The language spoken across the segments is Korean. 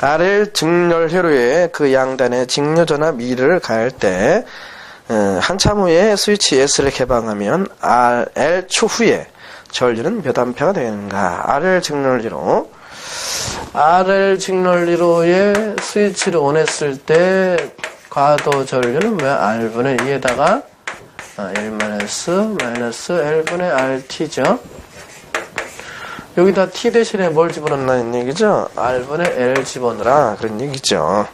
R을 직렬회로의 그 양단의 직류전압 2를 가할 때 어, 한참 후에 스위치 S를 개방하면 R, L 초후에 전류는 몇 암페가 되는가? R을 직렬리로 R을 직렬리로의 스위치를 온했을 때 과도 전류는 왜 R분의 2에다가 1 마이너스 마이너스 L분의 RT죠. 여기다 T 대신에 뭘 집어넣는 얘기죠? R분의 L 집어넣으라 그런 얘기죠.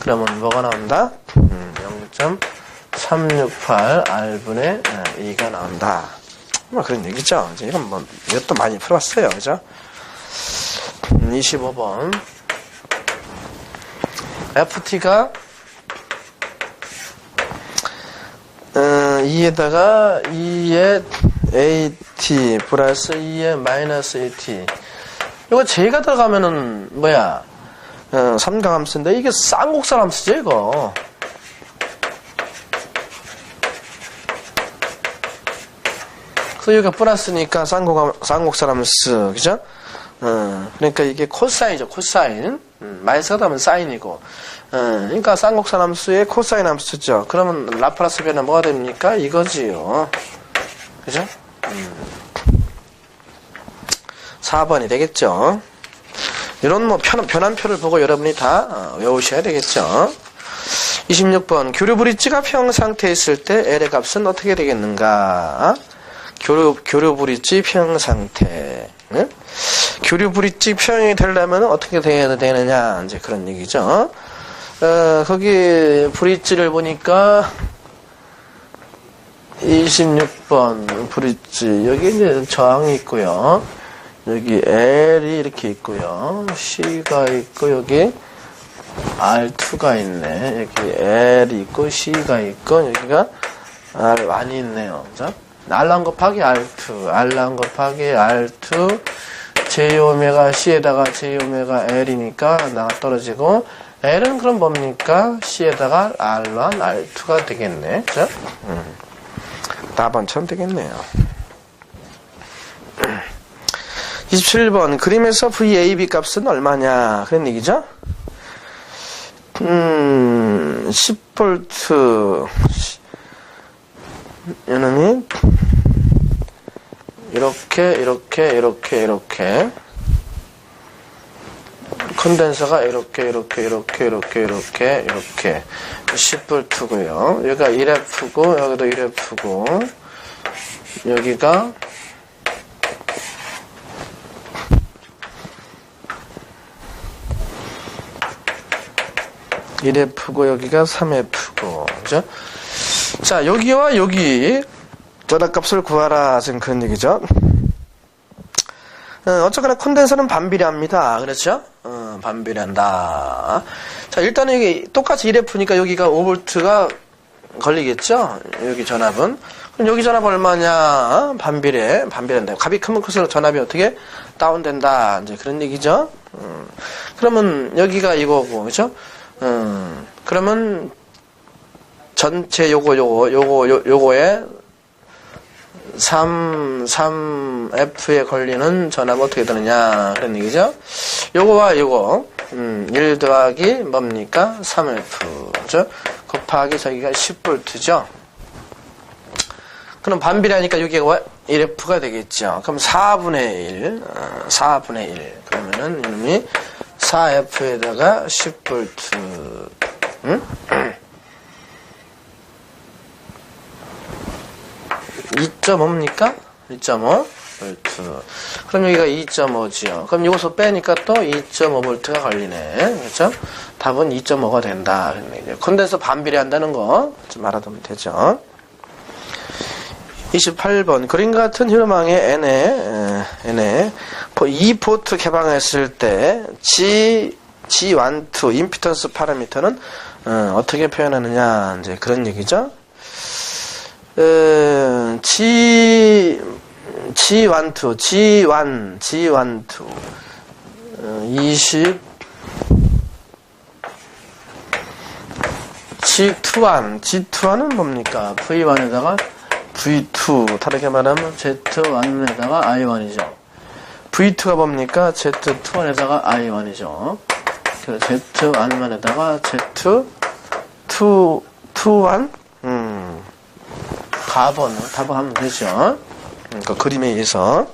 그러면 뭐가 나온다? 음, 0.368 R분의 2가 나온다. 뭐 그런 얘기죠. 이제 이건 뭐 이것도 많이 풀었어요. 그죠? 음, 25번 FT가 어, 2에다가 2에 AT 플러스 2에 마이너스 AT 이거 J가 들어가면은 뭐야? 어, 삼각함수인데 이게 쌍곡살 함수죠 이거? 그래서 여기가 플러스니까 쌍곡, 쌍곡살 함수 그죠? 어, 그러니까 이게 코사인이죠 코사인. 음, 마이너스가 되면 사인이고. 어, 그러니까 쌍곡살 함수의 코사인 함수죠. 그러면 라플라스 변화 뭐가 됩니까? 이거지요. 그죠? 4번이 되겠죠. 이런 뭐 변, 변환표를 보고 여러분이 다 어, 외우셔야 되겠죠. 26번 교류 브릿지가 평 상태에 있을 때 L의 값은 어떻게 되겠는가? 교류 교류 브릿지 평 상태. 응? 교류 브릿지 평이 되려면 어떻게 돼야 되느냐? 이제 그런 얘기죠. 어, 거기 브릿지를 보니까 26번 브릿지 여기 이제 저항이 있고요. 여기 L이 이렇게 있고요. C가 있고 여기 R2가 있네. 여기 L이 있고 C가 있고 여기가 R1이 있네요. 그죠? R1 곱하기 R2, R1 곱하기 R2 J 오메가 C에다가 J 오메가 L이니까 나가 떨어지고 L은 그럼 뭡니까? C에다가 R1, R2가 되겠네. 그죠? 음. 답안처럼 되겠네요. 27번 그림에서 VAB 값은 얼마냐? 그런 얘기죠? 음 10V 얘는 이렇게 이렇게 이렇게 이렇게. 컨덴서가 이렇게 이렇게 이렇게 이렇게 이렇게 이렇게. 10V고요. 여기가 1F고 여기도 1F고. 여기가 1F고 여기가 3F고 그죠? 자 여기와 여기 전압값을 구하라 지금 그런 얘기죠. 어, 어쨌거나 콘덴서는 반비례합니다. 그렇죠? 어, 반비례한다. 자 일단은 여기 똑같이 1F니까 여기가 5V가 걸리겠죠? 여기 전압은 그럼 여기 전압 얼마냐? 반비례 반비례한다. 값이 크면 클수록 전압이 어떻게 다운된다. 이제 그런 얘기죠. 음, 그러면 여기가 이거고 그죠? 음, 그러면 전체 요거 요거 요거 요, 요거에 3, 3F에 걸리는 전압 어떻게 되느냐 그런 얘기죠. 요거와 요거 음, 1 더하기 뭡니까? 3F 그죠? 곱하기 저기가 10V죠. 그럼 반비례하니까 여기가 1F가 되겠죠. 그럼 4분의 1, 4분의 1 그러면은 이놈이 4F에다가 10V 응? 2.5입니까? 2.5 볼트. 그럼 여기가 2.5지요. 그럼 여기서 빼니까 또 2.5 볼트가 걸리네. 그렇죠? 답은 2.5가 된다. 컨덴서 반비례한다는 거 좀 알아두면 되죠. 28번 그림 같은 효망의 N에 N에 이 포트 개방했을 때 G G12 임피턴스 파라미터는 어, 떻게 표현하느냐 이제 그런 얘기죠. 어, G G12 G1 G12 어, 20 G21 G21은 뭡니까? V1에다가 V2 다르게 말하면 Z1에다가 I1이죠. V2가 뭡니까? Z21에다가 I1이죠. 그 Z 안만에다가 Z 투 투한 음 가번을 답을 하면 되죠. 그러니까 그림에 의해서